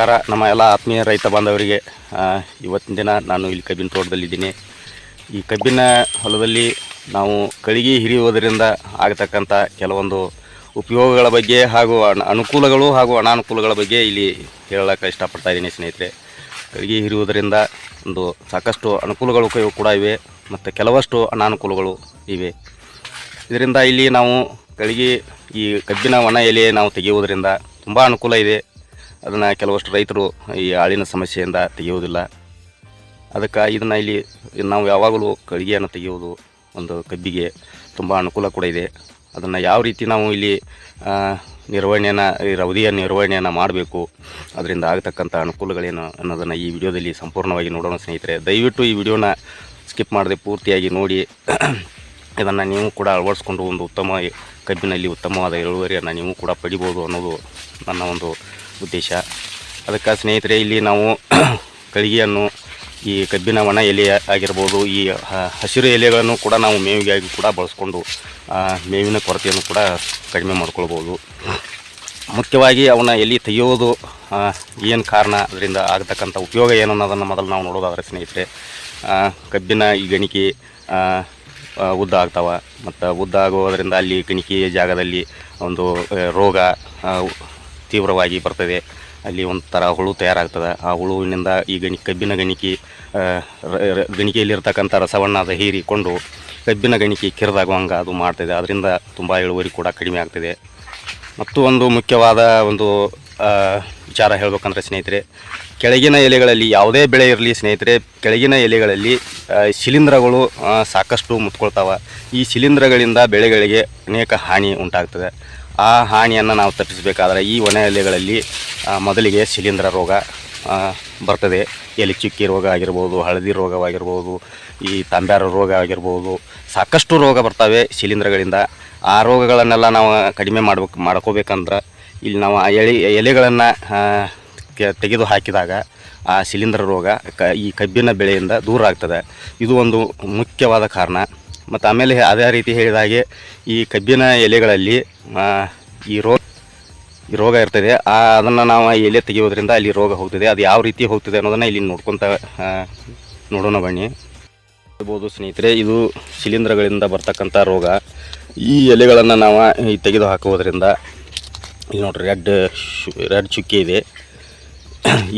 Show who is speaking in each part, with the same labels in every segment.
Speaker 1: ನಮಸ್ಕಾರ. ನಮ್ಮ ಎಲ್ಲ ಆತ್ಮೀಯ ರೈತ ಬಾಂಧವರಿಗೆ ಇವತ್ತಿನ ದಿನ ನಾನು ಇಲ್ಲಿ ಕಬ್ಬಿನ ತೋಟದಲ್ಲಿದ್ದೀನಿ. ಈ ಕಬ್ಬಿನ ಹೊಲದಲ್ಲಿ ನಾವು ಕಳಿಗೆ ಹಿರಿಯುವುದರಿಂದ ಆಗತಕ್ಕಂಥ ಕೆಲವೊಂದು ಉಪಯೋಗಗಳ ಬಗ್ಗೆ ಹಾಗೂ ಅನ- ಅನುಕೂಲಗಳು ಹಾಗೂ ಅನಾನುಕೂಲಗಳ ಬಗ್ಗೆ ಇಲ್ಲಿ ಹೇಳಕ್ಕೆ ಇಷ್ಟಪಡ್ತಾ ಇದ್ದೀನಿ ಸ್ನೇಹಿತರೆ. ಕಳಿಗೆ ಹಿರಿಯುವುದರಿಂದ ಒಂದು ಸಾಕಷ್ಟು ಅನುಕೂಲಗಳು ಕೂಡ ಇವೆ ಮತ್ತು ಕೆಲವಷ್ಟು ಅನಾನುಕೂಲಗಳು ಇವೆ. ಇದರಿಂದ ಇಲ್ಲಿ ನಾವು ಕಳಿಗೆ ಈ ಕಬ್ಬಿನ ಒಣ ಎಲೆ ನಾವು ತೆಗೆಯುವುದರಿಂದ ತುಂಬ ಅನುಕೂಲ ಇದೆ. ಅದನ್ನು ಕೆಲವಷ್ಟು ರೈತರು ಈ ಆಳಿನ ಸಮಸ್ಯೆಯಿಂದ ತೆಗೆಯುವುದಿಲ್ಲ. ಅದಕ್ಕೆ ಇದನ್ನು ಇಲ್ಲಿ ನಾವು ಯಾವಾಗಲೂ ಕಡಿಗೆಯನ್ನು ತೆಗೆಯುವುದು ಒಂದು ಕಬ್ಬಿಗೆ ತುಂಬ ಅನುಕೂಲ ಕೂಡ ಇದೆ. ಅದನ್ನು ಯಾವ ರೀತಿ ನಾವು ಇಲ್ಲಿ ನಿರ್ವಹಣೆಯನ್ನು, ಈ ಅವಧಿಯ ನಿರ್ವಹಣೆಯನ್ನು ಮಾಡಬೇಕು, ಅದರಿಂದ ಆಗತಕ್ಕಂಥ ಅನುಕೂಲಗಳೇನು ಅನ್ನೋದನ್ನು ಈ ವಿಡಿಯೋದಲ್ಲಿ ಸಂಪೂರ್ಣವಾಗಿ ನೋಡೋಣ ಸ್ನೇಹಿತರೆ. ದಯವಿಟ್ಟು ಈ ವಿಡಿಯೋನ ಸ್ಕಿಪ್ ಮಾಡದೆ ಪೂರ್ತಿಯಾಗಿ ನೋಡಿ. ಇದನ್ನು ನೀವು ಕೂಡ ಅಳವಡಿಸ್ಕೊಂಡು ಒಂದು ಉತ್ತಮ ಕಬ್ಬಿನಲ್ಲಿ ಉತ್ತಮವಾದ ಇಳುವರಿಯನ್ನು ನೀವು ಕೂಡ ಪಡಿಬೋದು ಅನ್ನೋದು ನನ್ನ ಒಂದು ಉದ್ದೇಶ. ಅದಕ್ಕೆ ಸ್ನೇಹಿತರೆ, ಇಲ್ಲಿ ನಾವು ಕಳಿಗೆಯನ್ನು, ಈ ಕಬ್ಬಿನ ಒಣ ಎಲೆ ಆಗಿರ್ಬೋದು, ಈ ಹಸಿರು ಎಲೆಗಳನ್ನು ಕೂಡ ನಾವು ಮೇವಿಗಾಗಿ ಕೂಡ ಬಳಸ್ಕೊಂಡು ಮೇವಿನ ಕೊರತೆಯನ್ನು ಕೂಡ ಕಡಿಮೆ ಮಾಡ್ಕೊಳ್ಬೋದು. ಮುಖ್ಯವಾಗಿ ಅವನ್ನ ಎಲೆ ತೆಗೆಯೋದು ಏನು ಕಾರಣ ಅದರಿಂದ ಆಗತಕ್ಕಂಥ ಉಪಯೋಗ ಏನು ಅನ್ನೋದನ್ನು ಮೊದಲು ನಾವು ನೋಡೋದಾದ್ರೆ ಸ್ನೇಹಿತರೆ ಕಬ್ಬಿನ ಈ ಗಣಿಕೆ ಉದ್ದ ಆಗ್ತಾವೆ. ಮತ್ತು ಉದ್ದ ಆಗೋದರಿಂದ ಅಲ್ಲಿ ಗಣಿಕೆ ಜಾಗದಲ್ಲಿ ಒಂದು ರೋಗ ತೀವ್ರವಾಗಿ ಬರ್ತದೆ. ಅಲ್ಲಿ ಒಂಥರ ಹುಳು ತಯಾರಾಗ್ತದೆ. ಆ ಹುಳುವಿನಿಂದ ಈ ಗಣಿ, ಕಬ್ಬಿನ ಗಣಿಕೆ ಗಣಿಕೆಯಲ್ಲಿರ್ತಕ್ಕಂಥ ರಸವನ್ನು ಅದು ಹೀರಿಕೊಂಡು ಕಬ್ಬಿನ ಗಣಿಕೆ ಕಿರಿದಾಗುವಂಗೆ ಅದು ಮಾಡ್ತದೆ. ಅದರಿಂದ ತುಂಬ ಇಳುವರಿ ಕೂಡ ಕಡಿಮೆ ಆಗ್ತದೆ. ಮತ್ತು ಒಂದು ಮುಖ್ಯವಾದ ಒಂದು ವಿಚಾರ ಹೇಳಬೇಕಂದ್ರೆ ಸ್ನೇಹಿತರೆ, ಕೆಳಗಿನ ಎಲೆಗಳಲ್ಲಿ ಯಾವುದೇ ಬೆಳೆ ಇರಲಿ ಸ್ನೇಹಿತರೆ, ಕೆಳಗಿನ ಎಲೆಗಳಲ್ಲಿ ಶಿಲೀಂಧ್ರಗಳು ಸಾಕಷ್ಟು ಮುತ್ಕೊಳ್ತಾವೆ. ಈ ಶಿಲೀಂಧ್ರಗಳಿಂದ ಬೆಳೆಗಳಿಗೆ ಅನೇಕ ಹಾನಿ ಉಂಟಾಗ್ತದೆ. ಆ ಹಾನಿಯನ್ನು ನಾವು ತಪ್ಪಿಸಬೇಕಾದ್ರೆ ಈ ಒಣ ಎಲೆಗಳಲ್ಲಿ ಮೊದಲಿಗೆ ಶಿಲೀಂಧ್ರ ರೋಗ ಬರ್ತದೆ. ಎಲೆ ಚುಕ್ಕಿ ರೋಗ ಆಗಿರ್ಬೋದು, ಹಳದಿ ರೋಗವಾಗಿರ್ಬೋದು, ಈ ತಾಂಬ್ಯಾರ ರೋಗ ಆಗಿರ್ಬೋದು, ಸಾಕಷ್ಟು ರೋಗ ಬರ್ತವೆ ಶಿಲೀಂಧ್ರಗಳಿಂದ. ಆ ರೋಗಗಳನ್ನೆಲ್ಲ ನಾವು ಕಡಿಮೆ ಮಾಡ್ಬೇಕು, ಮಾಡ್ಕೋಬೇಕಂದ್ರೆ ಇಲ್ಲಿ ನಾವು ಎಳೆ, ಎಲೆಗಳನ್ನು ತೆಗೆದು ಹಾಕಿದಾಗ ಆ ಶಿಲೀಂಧ್ರ ರೋಗ ಕ, ಈ ಕಬ್ಬಿನ ಬೆಳೆಯಿಂದ ದೂರ ಆಗ್ತದೆ. ಇದು ಒಂದು ಮುಖ್ಯವಾದ ಕಾರಣ. ಮತ್ತು ಆಮೇಲೆ ಅದೇ ರೀತಿ ಹೇಳಿದ ಹಾಗೆ ಈ ಕಬ್ಬಿನ ಎಲೆಗಳಲ್ಲಿ ಈ ರೋಗ ಈ ರೋಗ ಇರ್ತದೆ. ಆ, ಅದನ್ನು ನಾವು ಎಲೆ ತೆಗೆಯೋದ್ರಿಂದ ಅಲ್ಲಿ ರೋಗ ಹೋಗ್ತದೆ. ಅದು ಯಾವ ರೀತಿ ಹೋಗ್ತದೆ ಅನ್ನೋದನ್ನು ಇಲ್ಲಿ ನೋಡ್ಕೊತ ನೋಡೋಣ ಬನ್ನಿ. ಹೇಳ್ಬೋದು ಸ್ನೇಹಿತರೆ, ಇದು ಶಿಲೀಂಧ್ರಗಳಿಂದ ಬರ್ತಕ್ಕಂಥ ರೋಗ. ಈ ಎಲೆಗಳನ್ನು ನಾವು ತೆಗೆದು ಹಾಕುವುದರಿಂದ, ಇಲ್ಲಿ ನೋಡ್ರಿ, ರೆಡ್ ರೆಡ್ ಚುಕ್ಕೆ ಇದೆ.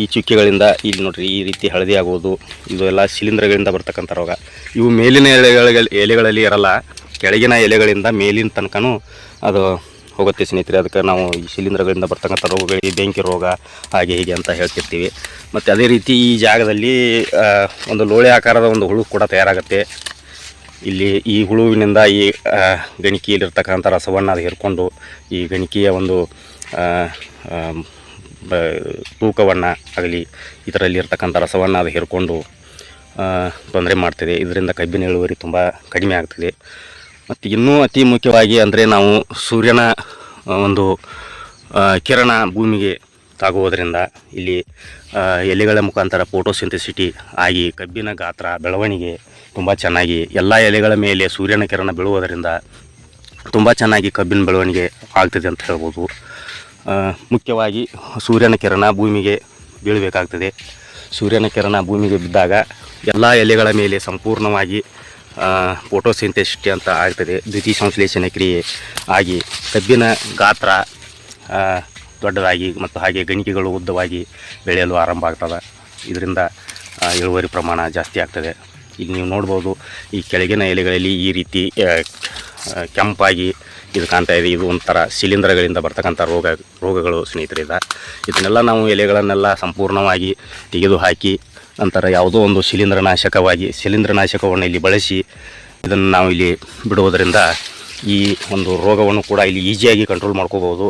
Speaker 1: ಈ ಚುಕ್ಕೆಗಳಿಂದ ಇಲ್ಲಿ ನೋಡ್ರಿ ಈ ರೀತಿ ಹಳದಿ ಆಗುವುದು ಇದು ಎಲ್ಲ ಶಿಲೀಂಧ್ರಗಳಿಂದ ಬರ್ತಕ್ಕಂಥ ರೋಗ. ಇವು ಮೇಲಿನ ಎಲೆಗಳ ಎಲೆಗಳಲ್ಲಿ ಇರಲ್ಲ, ಕೆಳಗಿನ ಎಲೆಗಳಿಂದ ಮೇಲಿನ ತನಕನೂ ಅದು ಹೋಗುತ್ತೆ ಸ್ನೇಹಿತರೆ. ಅದಕ್ಕೆ ನಾವು ಈ ಶಿಲೀಂಧ್ರಗಳಿಂದ ಬರ್ತಕ್ಕಂಥ ರೋಗಗಳಿಗೆ ಬೆಂಕಿ ರೋಗ, ಹಾಗೆ ಹೀಗೆ ಅಂತ ಹೇಳ್ತಿರ್ತೀವಿ. ಮತ್ತು ಅದೇ ರೀತಿ ಈ ಜಾಗದಲ್ಲಿ ಒಂದು ಲೋಳೆ ಆಕಾರದ ಒಂದು ಹುಳು ಕೂಡ ತಯಾರಾಗುತ್ತೆ. ಇಲ್ಲಿ ಈ ಹುಳುವಿನಿಂದ ಈ ಗಣಿಕೆಯಲ್ಲಿರ್ತಕ್ಕಂಥ ರಸವನ್ನು ಅದು ಹೀರ್ಕೊಂಡು ಈ ಗಣಿಕೆಯ ಒಂದು ತೂಕವನ್ನು ಆಗಲಿ ಇದರಲ್ಲಿ ಇರ್ತಕ್ಕಂಥ ರಸವನ್ನು ಅದು ಹಿರ್ಕೊಂಡು ತೊಂದರೆ ಮಾಡ್ತದೆ. ಇದರಿಂದ ಕಬ್ಬಿನ ಇಳುವರಿ ತುಂಬ ಕಡಿಮೆ ಆಗ್ತದೆ. ಮತ್ತು ಇನ್ನೂ ಅತಿ ಮುಖ್ಯವಾಗಿ ಅಂದರೆ ನಾವು ಸೂರ್ಯನ ಒಂದು ಕಿರಣ ಭೂಮಿಗೆ ತಾಗುವುದರಿಂದ ಇಲ್ಲಿ ಎಲೆಗಳ ಮುಖಾಂತರ ಫೋಟೋಸಿಂಥೆಸಿಟಿ ಆಗಿ ಕಬ್ಬಿನ ಗಾತ್ರ, ಬೆಳವಣಿಗೆ ತುಂಬ ಚೆನ್ನಾಗಿ, ಎಲ್ಲ ಎಲೆಗಳ ಮೇಲೆ ಸೂರ್ಯನ ಕಿರಣ ಬೀಳುವುದರಿಂದ ತುಂಬ ಚೆನ್ನಾಗಿ ಕಬ್ಬಿನ ಬೆಳವಣಿಗೆ ಆಗ್ತದೆ ಅಂತ ಹೇಳ್ಬೋದು. ಮುಖ್ಯವಾಗಿ ಸೂರ್ಯನ ಕಿರಣ ಭೂಮಿಗೆ ಬೀಳಬೇಕಾಗ್ತದೆ. ಸೂರ್ಯನ ಕಿರಣ ಭೂಮಿಗೆ ಬಿದ್ದಾಗ ಎಲ್ಲ ಎಲೆಗಳ ಮೇಲೆ ಸಂಪೂರ್ಣವಾಗಿ ಫೋಟೋಸಿಂಥೆಸಿಟಿ ಅಂತ ಆಗ್ತದೆ. ದ್ವಿತೀಯ ಸಂಶ್ಲೇಷಣೆ ಕ್ರಿಯೆ ಆಗಿ ಕಬ್ಬಿನ ಗಾತ್ರ ದೊಡ್ಡದಾಗಿ ಮತ್ತು ಹಾಗೆ ಗಣಿಕೆಗಳು ಉದ್ದವಾಗಿ ಬೆಳೆಯಲು ಆರಂಭ ಆಗ್ತದೆ. ಇದರಿಂದ ಇಳುವರಿ ಪ್ರಮಾಣ ಜಾಸ್ತಿ ಆಗ್ತದೆ. ಇಲ್ಲಿ ನೀವು ನೋಡ್ಬೋದು, ಈ ಕೆಳಗಿನ ಎಲೆಗಳಲ್ಲಿ ಈ ರೀತಿ ಕೆಂಪಾಗಿ ಇದು ಕಾಣ್ತಾ ಇದೆ. ಇದು ಒಂಥರ ಶಿಲೀಂಧ್ರಗಳಿಂದ ಬರ್ತಕ್ಕಂಥ ರೋಗ, ರೋಗಗಳು ಸ್ನೇಹಿತರಿಂದ. ಇದನ್ನೆಲ್ಲ ನಾವು ಎಲೆಗಳನ್ನೆಲ್ಲ ಸಂಪೂರ್ಣವಾಗಿ ತೆಗೆದು ಹಾಕಿ, ನಂತರ ಯಾವುದೋ ಒಂದು ಶಿಲೀಂಧ್ರನಾಶಕವಾಗಿ ಶಿಲೀಂಧ್ರನಾಶಕವನ್ನು ಇಲ್ಲಿ ಬಳಸಿ, ಇದನ್ನು ನಾವು ಇಲ್ಲಿ ಬಿಡುವುದರಿಂದ ಈ ಒಂದು ರೋಗವನ್ನು ಕೂಡ ಇಲ್ಲಿ ಈಸಿಯಾಗಿ ಕಂಟ್ರೋಲ್ ಮಾಡ್ಕೋಬೋದು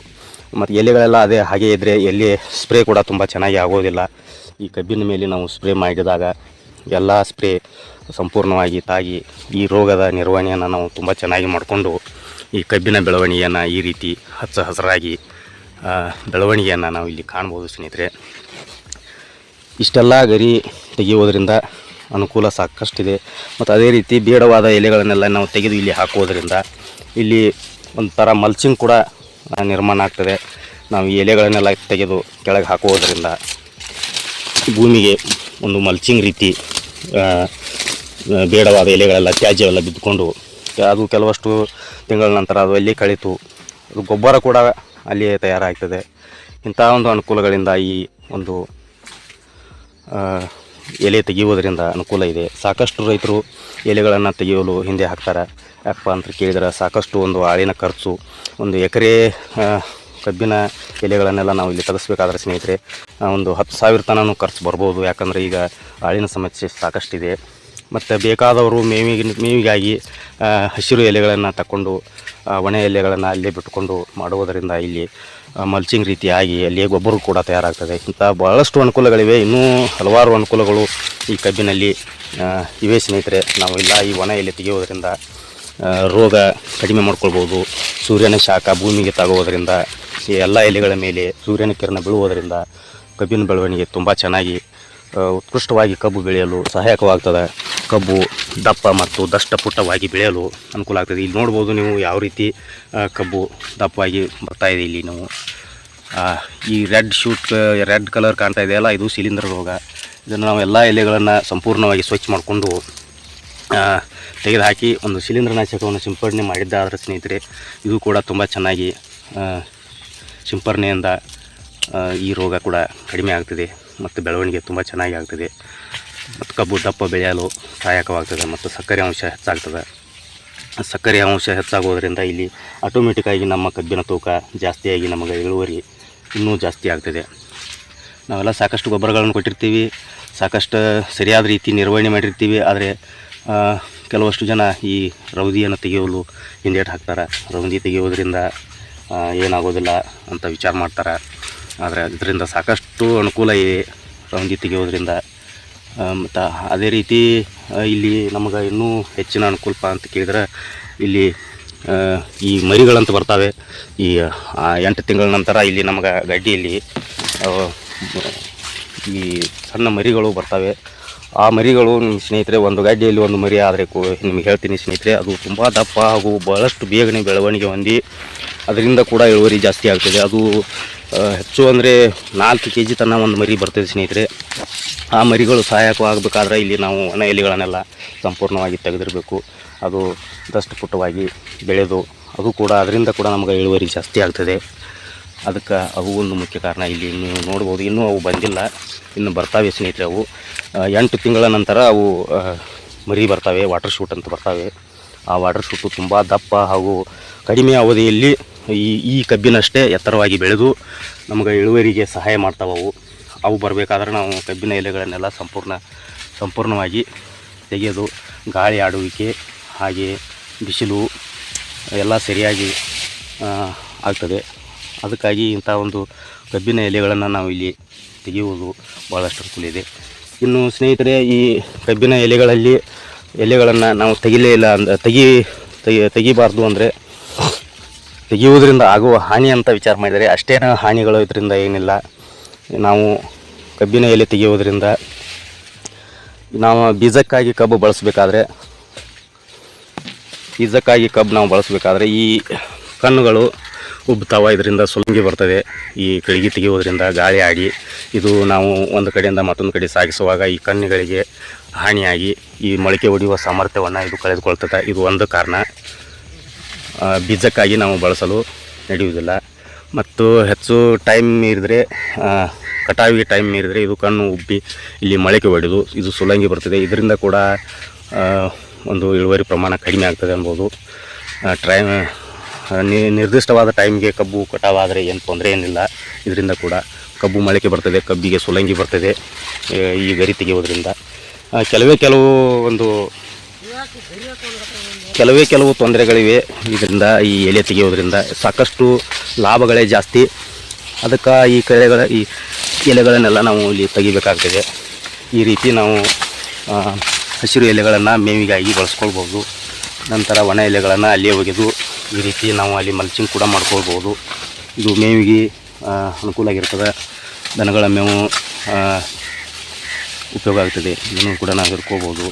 Speaker 1: ಮತ್ತು ಎಲೆಗಳೆಲ್ಲ ಅದೇ ಹಾಗೆ ಇದ್ದರೆ ಎಲೆ ಸ್ಪ್ರೇ ಕೂಡ ತುಂಬ ಚೆನ್ನಾಗಿ ಆಗೋದಿಲ್ಲ. ಈ ಕಬ್ಬಿನ ಮೇಲೆ ನಾವು ಸ್ಪ್ರೇ ಮಾಡಿದಾಗ ಎಲ್ಲ ಸ್ಪ್ರೇ ಸಂಪೂರ್ಣವಾಗಿ ತಾಗಿ ಈ ರೋಗದ ನಿರ್ವಹಣೆಯನ್ನು ನಾವು ತುಂಬ ಚೆನ್ನಾಗಿ ಮಾಡಿಕೊಂಡು ಈ ಕಬ್ಬಿನ ಬೆಳವಣಿಗೆಯನ್ನು ಈ ರೀತಿ ಹಚ್ಚ ಹಸಿರಾಗಿ ಬೆಳವಣಿಗೆಯನ್ನು ನಾವು ಇಲ್ಲಿ ಕಾಣ್ಬೋದು ಸ್ನೇಹಿತರೆ. ಇಷ್ಟೆಲ್ಲ ಗರಿ ತೆಗೆಯುವುದರಿಂದ ಅನುಕೂಲ ಸಾಕಷ್ಟಿದೆ. ಮತ್ತು ಅದೇ ರೀತಿ ಬೇಡವಾದ ಎಲೆಗಳನ್ನೆಲ್ಲ ನಾವು ತೆಗೆದು ಇಲ್ಲಿ ಹಾಕುವುದರಿಂದ ಇಲ್ಲಿ ಒಂಥರ ಮಲ್ಚಿಂಗ್ ಕೂಡ ನಿರ್ಮಾಣ ಆಗ್ತದೆ. ನಾವು ಈ ಎಲೆಗಳನ್ನೆಲ್ಲ ತೆಗೆದು ಕೆಳಗೆ ಹಾಕುವುದರಿಂದ ಭೂಮಿಗೆ ಒಂದು ಮಲ್ಚಿಂಗ್ ರೀತಿ ಬೇಡವಾದ ಎಲೆಗಳೆಲ್ಲ ತ್ಯಾಜ್ಯವೆಲ್ಲ ಬಿದ್ದುಕೊಂಡು ಅದು ಕೆಲವಷ್ಟು ತಿಂಗಳ ನಂತರ ಅದು ಅಲ್ಲಿ ಕಳೀತು. ಅದು ಗೊಬ್ಬರ ಕೂಡ ಅಲ್ಲಿಯೇ ತಯಾರಾಗ್ತದೆ. ಇಂಥ ಒಂದು ಅನುಕೂಲಗಳಿಂದ ಈ ಒಂದು ಎಲೆ ತೆಗೆಯುವುದರಿಂದ ಅನುಕೂಲ ಇದೆ. ಸಾಕಷ್ಟು ರೈತರು ಎಲೆಗಳನ್ನು ತೆಗೆಯಲು ಹಿಂದೆ ಹಾಕ್ತಾರೆ. ಯಾಕಪ್ಪ ಅಂತ ಕೇಳಿದ್ರೆ ಸಾಕಷ್ಟು ಒಂದು ಆಳಿನ ಖರ್ಚು, ಒಂದು ಎಕರೆ ಕಬ್ಬಿನ ಎಲೆಗಳನ್ನೆಲ್ಲ ನಾವು ಇಲ್ಲಿ ತೆಗೆಸ್ಬೇಕಾದ್ರೆ ಸ್ನೇಹಿತರೆ ಒಂದು ಹತ್ತು ಸಾವಿರ ತನೂ ಖರ್ಚು ಬರ್ಬೋದು. ಯಾಕಂದರೆ ಈಗ ಆಳಿನ ಸಮಸ್ಯೆ ಸಾಕಷ್ಟಿದೆ. ಮತ್ತು ಬೇಕಾದವರು ಮೇವಿಗಿನ ಮೇವಿಗಾಗಿ ಹಸಿರು ಎಲೆಗಳನ್ನು ತಕ್ಕೊಂಡು ಒಣ ಎಲೆಗಳನ್ನು ಅಲ್ಲೇ ಬಿಟ್ಟುಕೊಂಡು ಮಾಡುವುದರಿಂದ ಇಲ್ಲಿ ಮಲ್ಚಿಂಗ್ ರೀತಿಯಾಗಿ ಅಲ್ಲಿಯೇ ಗೊಬ್ಬರ ಕೂಡ ತಯಾರಾಗ್ತದೆ. ಇಂಥ ಭಾಳಷ್ಟು ಅನುಕೂಲಗಳಿವೆ. ಇನ್ನೂ ಹಲವಾರು ಅನುಕೂಲಗಳು ಈ ಕಬ್ಬಿನಲ್ಲಿ ಇವೆ ಸ್ನೇಹಿತರೆ. ನಾವು ಇಲ್ಲ ಈ ಒಣ ಎಲೆ ತೆಗೆಯುವುದರಿಂದ ರೋಗ ಕಡಿಮೆ ಮಾಡ್ಕೊಳ್ಬೋದು. ಸೂರ್ಯನ ಶಾಖ ಭೂಮಿಗೆ ತಾಗುವುದರಿಂದ, ಈ ಎಲ್ಲ ಎಲೆಗಳ ಮೇಲೆ ಸೂರ್ಯನ ಕಿರಣ ಬೀಳುವುದರಿಂದ ಕಬ್ಬಿನ ಬೆಳವಣಿಗೆ ತುಂಬ ಚೆನ್ನಾಗಿ ಉತ್ಕೃಷ್ಟವಾಗಿ ಕಬ್ಬು ಬೆಳೆಯಲು ಸಹಾಯಕವಾಗ್ತದೆ. ಕಬ್ಬು ದಪ್ಪ ಮತ್ತು ದಷ್ಟಪುಟ್ಟವಾಗಿ ಬೆಳೆಯಲು ಅನುಕೂಲ ಆಗ್ತದೆ. ಇಲ್ಲಿ ನೋಡ್ಬೋದು ನೀವು ಯಾವ ರೀತಿ ಕಬ್ಬು ದಪ್ಪವಾಗಿ ಬರ್ತಾ ಇದೆ ಇಲ್ಲಿ ನಾವು. ಈ ರೆಡ್ ಶೂಟ್, ರೆಡ್ ಕಲರ್ ಕಾಣ್ತಾ ಇದೆಯಲ್ಲ ಇದು ಶಿಲೀಂಧ್ರ ರೋಗ. ಇದನ್ನು ನಾವು ಎಲ್ಲ ಎಲೆಗಳನ್ನು ಸಂಪೂರ್ಣವಾಗಿ ಸ್ವಚ್ಛ ಮಾಡಿಕೊಂಡು ತೆಗೆದುಹಾಕಿ ಒಂದು ಶಿಲೀಂಧ್ರನಾಶಕವನ್ನು ಸಿಂಪಡಣೆ ಮಾಡಿದ್ದಾದ್ರೆ ಸ್ನೇಹಿತರೆ, ಇದು ಕೂಡ ತುಂಬ ಚೆನ್ನಾಗಿ ಸಿಂಪರಣೆಯಿಂದ ಈ ರೋಗ ಕೂಡ ಕಡಿಮೆ ಆಗ್ತದೆ ಮತ್ತು ಬೆಳವಣಿಗೆ ತುಂಬ ಚೆನ್ನಾಗಿ ಆಗ್ತದೆ. ಮತ್ತು ಕಬ್ಬು ದಪ್ಪ ಬೆಳೆಯಲು ಸಹಾಯಕವಾಗ್ತದೆ ಮತ್ತು ಸಕ್ಕರೆ ಅಂಶ ಹೆಚ್ಚಾಗ್ತದೆ. ಸಕ್ಕರೆ ಅಂಶ ಹೆಚ್ಚಾಗೋದರಿಂದ ಇಲ್ಲಿ ಆಟೋಮೆಟಿಕ್ಕಾಗಿ ನಮ್ಮ ಕಬ್ಬಿನ ತೂಕ ಜಾಸ್ತಿಯಾಗಿ ನಮಗೆ ಇಳುವರಿ ಇನ್ನೂ ಜಾಸ್ತಿ ಆಗ್ತದೆ. ನಾವೆಲ್ಲ ಸಾಕಷ್ಟು ಗೊಬ್ಬರಗಳನ್ನು ಕೊಟ್ಟಿರ್ತೀವಿ, ಸಾಕಷ್ಟು ಸರಿಯಾದ ರೀತಿ ನಿರ್ವಹಣೆ ಮಾಡಿರ್ತೀವಿ, ಆದರೆ ಕೆಲವಷ್ಟು ಜನ ಈ ರೌದಿಯನ್ನು ತೆಗೆಯಲು ಹಿಂದೇಟು ಹಾಕ್ತಾರೆ. ರೌದಿ ತೆಗೆಯೋದರಿಂದ ಏನಾಗೋದಿಲ್ಲ ಅಂತ ವಿಚಾರ ಮಾಡ್ತಾರೆ. ಆದರೆ ಇದರಿಂದ ಸಾಕಷ್ಟು ಅನುಕೂಲ ಇದೆ ರೌದಿ ತೆಗೆಯೋದ್ರಿಂದ ಮತ್ತು ಅದೇ ರೀತಿ ಇಲ್ಲಿ ನಮಗೆ ಇನ್ನೂ ಹೆಚ್ಚಿನ ಅನುಕೂಲಪ ಅಂತ ಕೇಳಿದ್ರೆ, ಇಲ್ಲಿ ಈ ಮರಿಗಳಂತ ಬರ್ತಾವೆ. ಈ ಎಂಟು ತಿಂಗಳ ನಂತರ ಇಲ್ಲಿ ನಮಗೆ ಗಡ್ಡಿಯಲ್ಲಿ ಈ ಸಣ್ಣ ಮರಿಗಳು ಬರ್ತವೆ. ಆ ಮರಿಗಳು ನಿಮ್ಮ ಸ್ನೇಹಿತರೆ, ಒಂದು ಗಡ್ಡೆಯಲ್ಲಿ ಒಂದು ಮರಿ ಆದರೆ ಕೂ, ನಿಮಗೆ ಹೇಳ್ತೀನಿ ಸ್ನೇಹಿತರೆ, ಅದು ತುಂಬ ದಪ್ಪ ಹಾಗೂ ಭಾಳಷ್ಟು ಬೇಗನೆ ಬೆಳವಣಿಗೆ ಹೊಂದಿ, ಅದರಿಂದ ಕೂಡ ಇಳುವರಿ ಜಾಸ್ತಿ ಆಗ್ತದೆ. ಅದು ಹೆಚ್ಚು ಅಂದರೆ ನಾಲ್ಕು ಕೆ ಜಿ ತನಕ ಒಂದು ಮರಿ ಬರ್ತದೆ ಸ್ನೇಹಿತರೆ. ಆ ಮರಿಗಳು ಸಹಾಯಕವಾಗಬೇಕಾದ್ರೆ ಇಲ್ಲಿ ನಾವು ಒಣ ಎಲೆಗಳನ್ನೆಲ್ಲ ಸಂಪೂರ್ಣವಾಗಿ ತೆಗೆದಿರಬೇಕು. ಅದು ದಷ್ಟಪುಟ್ಟವಾಗಿ ಬೆಳೆದು ಅದು ಕೂಡ ಅದರಿಂದ ಕೂಡ ನಮಗೆ ಇಳುವರಿ ಜಾಸ್ತಿ ಆಗ್ತದೆ. ಅದಕ್ಕೆ ಅವು ಒಂದು ಮುಖ್ಯ ಕಾರಣ. ಇಲ್ಲಿ ನೀವು ನೋಡ್ಬೋದು, ಇನ್ನೂ ಅವು ಬಂದಿಲ್ಲ. ಇನ್ನು ಬರ್ತಾವೆ ಸ್ನೇಹಿತರೆ ಅವು. ಎಂಟು ತಿಂಗಳ ನಂತರ ಅವು ಮರಿ ಬರ್ತವೆ ವಾಟರ್ ಶೂಟ್ ಅಂತ ಬರ್ತವೆ. ಆ ವಾಟರ್ ಶೂಟು ತುಂಬ ದಪ್ಪ ಹಾಗೂ ಕಡಿಮೆ ಅವಧಿಯಲ್ಲಿ ಈ ಈ ಕಬ್ಬಿನಷ್ಟೇ ಎತ್ತರವಾಗಿ ಬೆಳೆದು ನಮಗೆ ಇಳುವರಿಗೆ ಸಹಾಯ ಮಾಡ್ತಾವೆ ಅವು ಬರಬೇಕಾದ್ರೆ ನಾವು ಕಬ್ಬಿನ ಎಲೆಗಳನ್ನೆಲ್ಲ ಸಂಪೂರ್ಣ, ಸಂಪೂರ್ಣವಾಗಿ ತೆಗೆಯೋದು ಗಾಳಿ ಆಡುವಿಕೆ ಹಾಗೆ ಬಿಸಿಲು ಎಲ್ಲ ಸರಿಯಾಗಿ ಆಗ್ತದೆ. ಅದಕ್ಕಾಗಿ ಇಂಥ ಒಂದು ಕಬ್ಬಿನ ಎಲೆಗಳನ್ನು ನಾವು ಇಲ್ಲಿ ತೆಗೆಯುವುದು ಭಾಳಷ್ಟು ಅನುಕೂಲ ಇದೆ. ಇನ್ನು ಸ್ನೇಹಿತರೆ, ಈ ಕಬ್ಬಿನ ಎಲೆಗಳಲ್ಲಿ ಎಲೆಗಳನ್ನು ನಾವು ತೆಗಿಲೇ ಇಲ್ಲ ಅಂದ, ತೆಗಿ ತೆಗಿ, ತೆಗಿಬಾರ್ದು ಅಂದರೆ ತೆಗೆಯುವುದರಿಂದ ಆಗುವ ಹಾನಿ ಅಂತ ವಿಚಾರ ಮಾಡಿದರೆ ಅಷ್ಟೇನ ಹಾನಿಗಳು ಇದರಿಂದ ಏನಿಲ್ಲ. ನಾವು ಕಬ್ಬಿನ ಎಲೆ ತೆಗೆಯುವುದರಿಂದ ನಾವು ಬೀಜಕ್ಕಾಗಿ ಕಬ್ಬು ಬಳಸಬೇಕಾದ್ರೆ, ಬೀಜಕ್ಕಾಗಿ ಕಬ್ಬು ನಾವು ಬಳಸಬೇಕಾದ್ರೆ ಈ ಕಣ್ಣುಗಳು ಉಬ್ತಾವ ಇದರಿಂದ ಸುಲಂಗಿ ಬರ್ತದೆ. ಈ ಕಳಿಗೆ ತೆಗೆಯುವುದರಿಂದ ಗಾಳಿ ಆಗಿ, ಇದು ನಾವು ಒಂದು ಕಡೆಯಿಂದ ಮತ್ತೊಂದು ಕಡೆ ಸಾಗಿಸುವಾಗ ಈ ಕಣ್ಣುಗಳಿಗೆ ಹಾನಿಯಾಗಿ ಈ ಮೊಳಕೆ ಹೊಡೆಯುವ ಸಾಮರ್ಥ್ಯವನ್ನು ಇದು ಕಳೆದುಕೊಳ್ತದೆ. ಇದು ಒಂದು ಕಾರಣ. ಬೀಜಕ್ಕಾಗಿ ನಾವು ಬಳಸಲು ನಡೆಯುವುದಿಲ್ಲ. ಮತ್ತು ಹೆಚ್ಚು ಟೈಮ್ ಮೀರಿದರೆ ಕಟಾವಿಗೆ ಟೈಮ್ ಮೀರಿದರೆ ಇದು ಕಣ್ಣು ಉಬ್ಬಿ ಇಲ್ಲಿ ಮೊಳಕೆ ಹೊಡೆದು ಇದು ಸುಲಂಗಿ ಬರ್ತದೆ. ಇದರಿಂದ ಕೂಡ ಒಂದು ಇಳುವರಿ ಪ್ರಮಾಣ ಕಡಿಮೆ ಆಗ್ತದೆ ಅನ್ಬೋದು. ಟ್ರೈ ನಿರ್ದಿಷ್ಟವಾದ ಟೈಮ್ಗೆ ಕಬ್ಬು ಕಟಾವಾದರೆ ಏನು ತೊಂದರೆ ಏನಿಲ್ಲ. ಇದರಿಂದ ಕೂಡ ಕಬ್ಬು ಮೊಳಕೆ ಬರ್ತದೆ, ಕಬ್ಬಿಗೆ ಸುಲಂಗಿ ಬರ್ತದೆ, ಈ ಗರಿ ತೆಗೆಯೋದ್ರಿಂದ ಕೆಲವೇ ಕೆಲವು ಒಂದು ಕೆಲವೇ ಕೆಲವು ತೊಂದರೆಗಳಿವೆ. ಇದರಿಂದ ಈ ಎಲೆ ತೆಗೆಯೋದ್ರಿಂದ ಸಾಕಷ್ಟು ಲಾಭಗಳೇ ಜಾಸ್ತಿ. ಅದಕ್ಕೆ ಈ ಕಳೆಗಳ ಈ ಎಲೆಗಳನ್ನೆಲ್ಲ ನಾವು ಇಲ್ಲಿ ತೆಗಿಬೇಕಾಗ್ತದೆ. ಈ ರೀತಿ ನಾವು ಹಸಿರು ಎಲೆಗಳನ್ನು ಮೇವಿಗಾಗಿ ಬಳಸ್ಕೊಳ್ಬೋದು. ನಂತರ ಒಣ ಎಲೆಗಳನ್ನು ಅಲ್ಲಿಯೇ ಒಗೆದು ಈ ರೀತಿ ನಾವು ಅಲ್ಲಿ ಮಲ್ಚಿಂಗ್ ಕೂಡ ಮಾಡ್ಕೊಳ್ಬೋದು. ಇದು ಮೇವಿಗೆ ಅನುಕೂಲ ಆಗಿರ್ತದೆ. ದನಗಳ ಮೇವು ಉಪಯೋಗ ಆಗ್ತದೆ. ಇದನ್ನು ಕೂಡ ನಾವು ಹಿಡ್ಕೋಬೋದು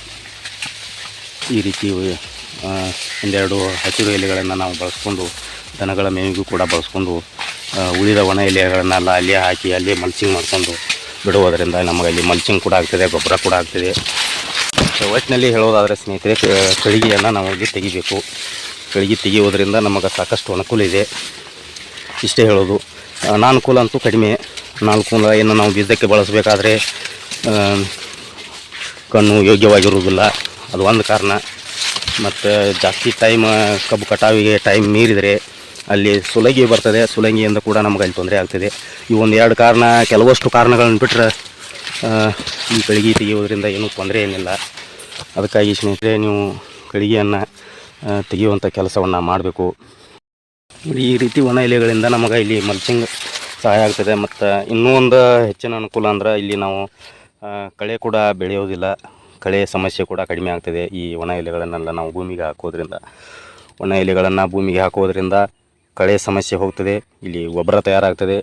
Speaker 1: ಈ ರೀತಿ ಒಂದೆರಡು ಹಸಿರು ಎಲೆಗಳನ್ನು ನಾವು ಬಳಸ್ಕೊಂಡು, ದನಗಳ ಮೇವಿಗೂ ಕೂಡ ಬಳಸ್ಕೊಂಡು ಉಳಿದ ಒಣ ಎಲೆಗಳನ್ನೆಲ್ಲ ಅಲ್ಲೇ ಹಾಕಿ, ಅಲ್ಲೇ ಮಲ್ಚಿಂಗ್ ಮಾಡಿಕೊಂಡು ಬಿಡುವುದರಿಂದ ನಮಗೆ ಅಲ್ಲಿ ಮಲ್ಚಿಂಗ್ ಕೂಡ ಆಗ್ತದೆ, ಗೊಬ್ಬರ ಕೂಡ ಆಗ್ತದೆ. ಒಟ್ಟಿನಲ್ಲಿ ಹೇಳೋದಾದರೆ ಸ್ನೇಹಿತರೆ ಕಳಿಗೆಯನ್ನು ನಾವು ಇಲ್ಲಿ ತೆಗಿಬೇಕು. ಕಳಿಗೆ ತೆಗೆಯೋದರಿಂದ ನಮಗೆ ಸಾಕಷ್ಟು ಅನುಕೂಲ ಇದೆ. ಇಷ್ಟೇ ಹೇಳೋದು. ಅನಾನುಕೂಲ ಅಂತೂ ಕಡಿಮೆ. ಅನಾನುಕೂಲ ಏನು ನಾವು ಬೀಜಕ್ಕೆ ಬಳಸಬೇಕಾದ್ರೆ ಕಣ್ಣು ಯೋಗ್ಯವಾಗಿರುವುದಿಲ್ಲ. ಅದು ಒಂದು ಕಾರಣ. ಮತ್ತು ಜಾಸ್ತಿ ಟೈಮ್ ಕಬ್ಬು ಕಟಾವಿಗೆ ಟೈಮ್ ಮೀರಿದರೆ ಅಲ್ಲಿ ಸುಲಗಿ ಬರ್ತದೆ. ಸುಲಂಗಿಯಿಂದ ಕೂಡ ನಮ್ಗೆ ಅಲ್ಲಿ ತೊಂದರೆ ಆಗ್ತದೆ. ಈ ಒಂದು ಎರಡು ಕಾರಣ, ಕೆಲವಷ್ಟು ಕಾರಣಗಳನ್ನು ಬಿಟ್ಟರೆ ಈ ಕಳಿಗೆ ತೆಗೆಯೋದ್ರಿಂದ ಏನೂ ತೊಂದರೆ ಏನಿಲ್ಲ. ಅದಕ್ಕಾಗಿ ಸ್ನೇಹಿತರೆ, ನೀವು ಕಳಿಗೆಯನ್ನು ತೆಗೆಯುವಂಥ ಕೆಲಸವನ್ನು ಮಾಡಬೇಕು. ಈ ರೀತಿ ಒಣ ಎಲೆಗಳಿಂದ ನಮಗೆ ಇಲ್ಲಿ ಮಲ್ಚಿಂಗ್ ಸಹಾಯ ಆಗ್ತದೆ. ಮತ್ತು ಇನ್ನೂ ಹೆಚ್ಚಿನ ಅನುಕೂಲ ಅಂದ್ರೆ ಇಲ್ಲಿ ನಾವು ಕಳೆ ಕೂಡ ಬೆಳೆಯೋದಿಲ್ಲ. ಕಳೆ ಸಮಸ್ಯೆ ಕೂಡ ಕಡಿಮೆ ಆಗ್ತದೆ. ಈ ಒಣ ಎಲೆಗಳನ್ನೆಲ್ಲ ನಾವು ಭೂಮಿಗೆ ಹಾಕೋದ್ರಿಂದ. ಒಣ ಎಲೆಗಳನ್ನು ಭೂಮಿಗೆ ಹಾಕೋದ್ರಿಂದ ಕಳೆ ಸಮಸ್ಯೆ ಹೋಗ್ತದೆ. ಇಲ್ಲಿ ಗೊಬ್ಬರ ತಯಾರಾಗ್ತದೆ.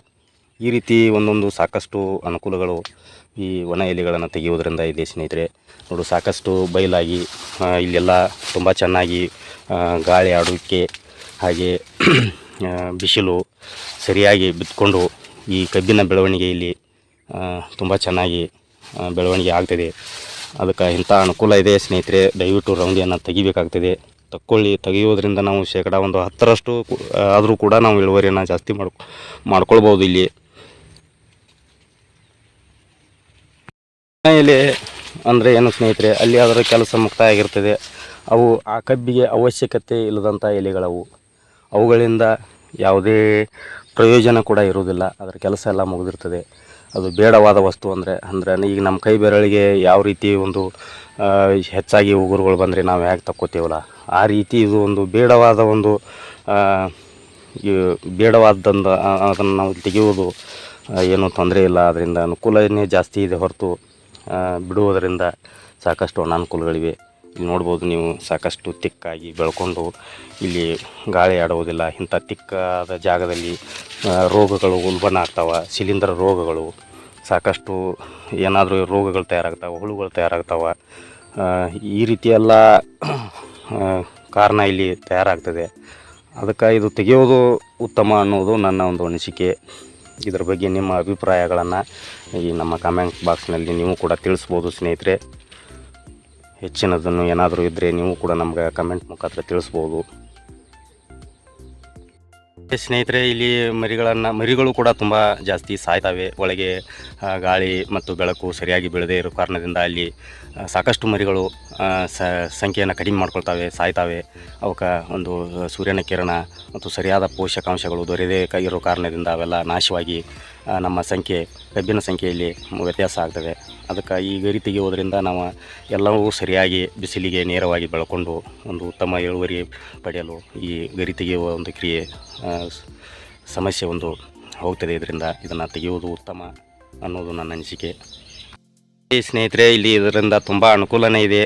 Speaker 1: ಈ ರೀತಿ ಒಂದೊಂದು ಸಾಕಷ್ಟು ಅನುಕೂಲಗಳು ಈ ಒಣ ಎಲೆಗಳನ್ನು ತೆಗೆಯೋದ್ರಿಂದ ಇದೆ ಸ್ನೇಹಿತರೆ. ನೋಡು, ಸಾಕಷ್ಟು ಬಯಲಾಗಿ ಇಲ್ಲೆಲ್ಲ ತುಂಬ ಚೆನ್ನಾಗಿ ಗಾಳಿ ಆಡೋಕ್ಕೆ ಹಾಗೆ ಬಿಸಿಲು ಸರಿಯಾಗಿ ಬಿತ್ಕೊಂಡು ಈ ಕಬ್ಬಿನ ಬೆಳವಣಿಗೆ ಇಲ್ಲಿ ತುಂಬ ಚೆನ್ನಾಗಿ ಬೆಳವಣಿಗೆ ಆಗ್ತದೆ. ಅದಕ್ಕೆ ಇಂಥ ಅನುಕೂಲ ಇದೆ, ಸ್ನೇಹಿತರೆ, ದಯವಿಟ್ಟು ರೌಂಡಿಯನ್ನು ತೆಗಿಬೇಕಾಗ್ತದೆ. ತಕ್ಕೊಳ್ಳಿ, ತೆಗೆಯೋದ್ರಿಂದ ನಾವು ಶೇಕಡ ಒಂದು ಹತ್ತರಷ್ಟು ಆದರೂ ಕೂಡ ನಾವು ಇಳುವರಿಯನ್ನು ಜಾಸ್ತಿ ಮಾಡ್, ಮಾಡ್ಕೊಳ್ಬೋದು ಇಲ್ಲಿ. ಎಲೆ ಅಂದರೆ ಏನು ಸ್ನೇಹಿತರೆ, ಅಲ್ಲಿ ಅದರ ಕೆಲಸ ಮುಕ್ತಾಯ ಆಗಿರ್ತದೆ. ಅವು ಆ ಕಬ್ಬಿಗೆ ಅವಶ್ಯಕತೆ ಇಲ್ಲದಂಥ ಎಲೆಗಳವು. ಅವುಗಳಿಂದ ಯಾವುದೇ ಪ್ರಯೋಜನ ಕೂಡ ಇರುವುದಿಲ್ಲ. ಅದರ ಕೆಲಸ ಎಲ್ಲ ಮುಗಿದಿರ್ತದೆ. ಅದು ಬೇಡವಾದ ವಸ್ತು ಅಂದರೆ ಅಂದರೆ ಈಗ ನಮ್ಮ ಕೈ ಬೆರಳಿಗೆ ಯಾವ ರೀತಿ ಒಂದು ಹೆಚ್ಚಾಗಿ ಉಗುರುಗಳು ಬಂದರೆ ನಾವು ಹೇಗೆ ತಕ್ಕೋತೀವಲ್ಲ? ಆ ರೀತಿ ಇದು ಒಂದು ಬೇಡವಾದ ಒಂದು ಬೇಡವಾದ್ದಂದು ಬೇಡವಾದಂದು ಅದನ್ನು ನಾವು ತೆಗೆಯುವುದು ಏನೂ ತೊಂದರೆ ಇಲ್ಲ. ಅದರಿಂದ ಅನುಕೂಲನೇ ಜಾಸ್ತಿ ಇದೆ ಹೊರತು ಬಿಡುವುದರಿಂದ ಸಾಕಷ್ಟು ಅನಾನುಕೂಲಗಳಿವೆ. ಇಲ್ಲಿ ನೋಡ್ಬೋದು ನೀವು ಸಾಕಷ್ಟು ತಿಕ್ಕಾಗಿ ಬೆಳ್ಕೊಂಡು ಇಲ್ಲಿ ಗಾಳಿ ಆಡುವುದಿಲ್ಲ. ಇಂಥ ತಿಕ್ಕಾದ ಜಾಗದಲ್ಲಿ ರೋಗಗಳು ಉಲ್ಬಣ ಆಗ್ತಾವೆ ಶಿಲೀಂಧ್ರ ರೋಗಗಳು. ಸಾಕಷ್ಟು ಏನಾದರೂ ರೋಗಗಳು ತಯಾರಾಗ್ತಾವೆ, ಹುಳುಗಳು ತಯಾರಾಗ್ತಾವೆ ಈ ರೀತಿಯೆಲ್ಲ ಕಾರಣ ಇಲ್ಲಿ ತಯಾರಾಗ್ತದೆ. ಅದಕ್ಕೆ ಇದು ತೆಗೆಯೋದು ಉತ್ತಮ ಅನ್ನೋದು ನನ್ನ ಒಂದು ಅನಿಸಿಕೆ. ಇದರ ಬಗ್ಗೆ ನಿಮ್ಮ ಅಭಿಪ್ರಾಯಗಳನ್ನು ಈ ನಮ್ಮ ಕಮೆಂಟ್ ಬಾಕ್ಸ್ನಲ್ಲಿ ನೀವು ಕೂಡ ತಿಳಿಸ್ಬೋದು ಸ್ನೇಹಿತರೆ. ಹೆಚ್ಚಿನದನ್ನು ಏನಾದರೂ ಇದ್ದರೆ ನೀವು ಕೂಡ ನಮಗೆ ಕಮೆಂಟ್ ಮುಖಾಂತರ ತಿಳಿಸ್ಬೋದು. ಸ್ನೇಹಿತರೆ, ಇಲ್ಲಿ ಮರಿಗಳನ್ನು, ಮರಿಗಳು ಕೂಡ ತುಂಬ ಜಾಸ್ತಿ ಸಾಯ್ತಾವೆ. ಒಳಗೆ ಗಾಳಿ ಮತ್ತು ಬೆಳಕು ಸರಿಯಾಗಿ ಬೀಳದೇ ಇರೋ ಕಾರಣದಿಂದ ಅಲ್ಲಿ ಸಾಕಷ್ಟು ಮರಿಗಳು ಸಂಖ್ಯೆಯನ್ನು ಕಡಿಮೆ ಮಾಡ್ಕೊಳ್ತಾವೆ, ಸಾಯ್ತಾವೆ. ಅವಕ್ಕೆ ಒಂದು ಸೂರ್ಯನ ಕಿರಣ ಮತ್ತು ಸರಿಯಾದ ಪೋಷಕಾಂಶಗಳು ದೊರೆಯದೇ ಇರೋ ಕಾರಣದಿಂದ ಅವೆಲ್ಲ ನಾಶವಾಗಿ ನಮ್ಮ ಸಂಖ್ಯೆ, ಕಬ್ಬಿನ ಸಂಖ್ಯೆಯಲ್ಲಿ ವ್ಯತ್ಯಾಸ ಆಗ್ತದೆ. ಅದಕ್ಕೆ ಈ ಗರಿ ಹೋದ್ರಿಂದ ನಾವು ಎಲ್ಲವೂ ಸರಿಯಾಗಿ ಬಿಸಿಲಿಗೆ ನೇರವಾಗಿ ಬೆಳ್ಕೊಂಡು ಒಂದು ಉತ್ತಮ ಇಳುವರಿ ಪಡೆಯಲು ಈ ಗರಿ ತೆಗೆಯುವ ಒಂದು ಕ್ರಿಯೆ ಸಮಸ್ಯೆ ಒಂದು ಹೋಗ್ತದೆ. ಇದರಿಂದ ಇದನ್ನು ತೆಗೆಯುವುದು ಉತ್ತಮ ಅನ್ನೋದು ನನ್ನ ಅನಿಸಿಕೆ. ಈ ಸ್ನೇಹಿತರೆ, ಇಲ್ಲಿ ಇದರಿಂದ ತುಂಬ ಅನುಕೂಲನೇ ಇದೆ.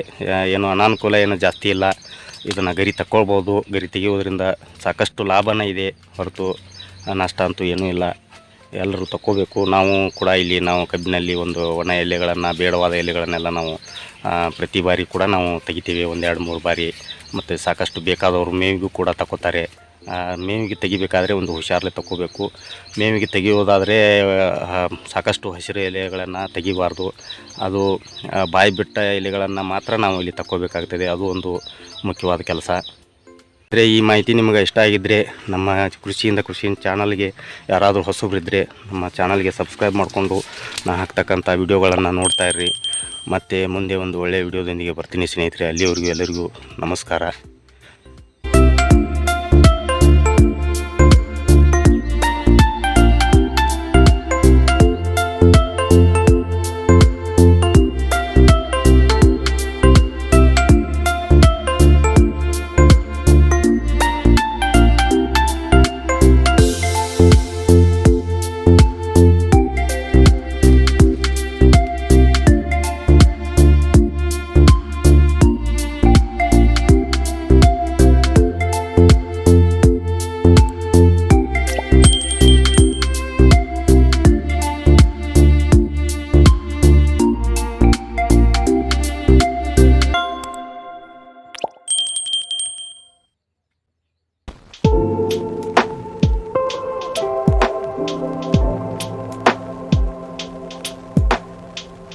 Speaker 1: ಏನು ಅನಾನುಕೂಲ ಏನು ಜಾಸ್ತಿ ಇಲ್ಲ. ಇದನ್ನು ಗರಿ ತಕ್ಕೊಳ್ಬೋದು. ಗರಿ ತೆಗೆಯುವುದರಿಂದ ಸಾಕಷ್ಟು ಲಾಭನೇ ಇದೆ ಹೊರತು ನಷ್ಟ ಅಂತೂ ಏನೂ ಇಲ್ಲ. ಎಲ್ಲರೂ ತಕ್ಕೋಬೇಕು. ನಾವು ಕೂಡ ಇಲ್ಲಿ ನಾವು ಕಬ್ಬಿನಲ್ಲಿ ಒಂದು ಒಣ ಎಲೆಗಳನ್ನು, ಬೇಡವಾದ ಎಲೆಗಳನ್ನೆಲ್ಲ ನಾವು ಪ್ರತಿ ಬಾರಿ ಕೂಡ ನಾವು ತೆಗಿತೀವಿ. ಒಂದೆರಡು, ಮೂರು ಬಾರಿ. ಮತ್ತು ಸಾಕಷ್ಟು ಬೇಕಾದವರು ಮೇವಿಗೂ ಕೂಡ ತಗೋತಾರೆ ಮೇವಿಗೆ ತೆಗಿಬೇಕಾದ್ರೆ ಒಂದು ಹುಷಾರಲ್ಲೇ ತಗೋಬೇಕು ಮೇವಿಗೆ ತೆಗೆಯೋದಾದರೆ ಸಾಕಷ್ಟು ಹಸಿರು ಎಲೆಗಳನ್ನು ತೆಗಿಬಾರ್ದು. ಅದು ಬಾಯಿ ಬಿಟ್ಟ ಎಲೆಗಳನ್ನು ಮಾತ್ರ ನಾವು ಇಲ್ಲಿ ತಕ್ಕೋಬೇಕಾಗ್ತದೆ. ಅದು ಒಂದು ಮುಖ್ಯವಾದ ಕೆಲಸ. ಅಂದರೆ ಈ ಮಾಹಿತಿ ನಿಮಗೆ ಇಷ್ಟ ಆಗಿದ್ದರೆ ನಮ್ಮ ಕೃಷಿಯಿಂದ ಕೃಷಿ ಚಾನಲ್ಗೆ ಯಾರಾದರೂ ಹೊಸಬ್ರಿದ್ದರೆ ನಮ್ಮ ಚಾನಲ್ಗೆ ಸಬ್ಸ್ಕ್ರೈಬ್ ಮಾಡಿಕೊಂಡು ನಾ ಹಾಕ್ತಕ್ಕಂಥ ವಿಡಿಯೋಗಳನ್ನು ನೋಡ್ತಾ ಇರ್ರಿ. ಮತ್ತು ಮುಂದೆ ಒಂದು ಒಳ್ಳೆಯ ವಿಡಿಯೋದೊಂದಿಗೆ ಬರ್ತೀನಿ ಸ್ನೇಹಿತರೆ. ಅಲ್ಲಿವರೆಗೂ ಎಲ್ಲರಿಗೂ ನಮಸ್ಕಾರ.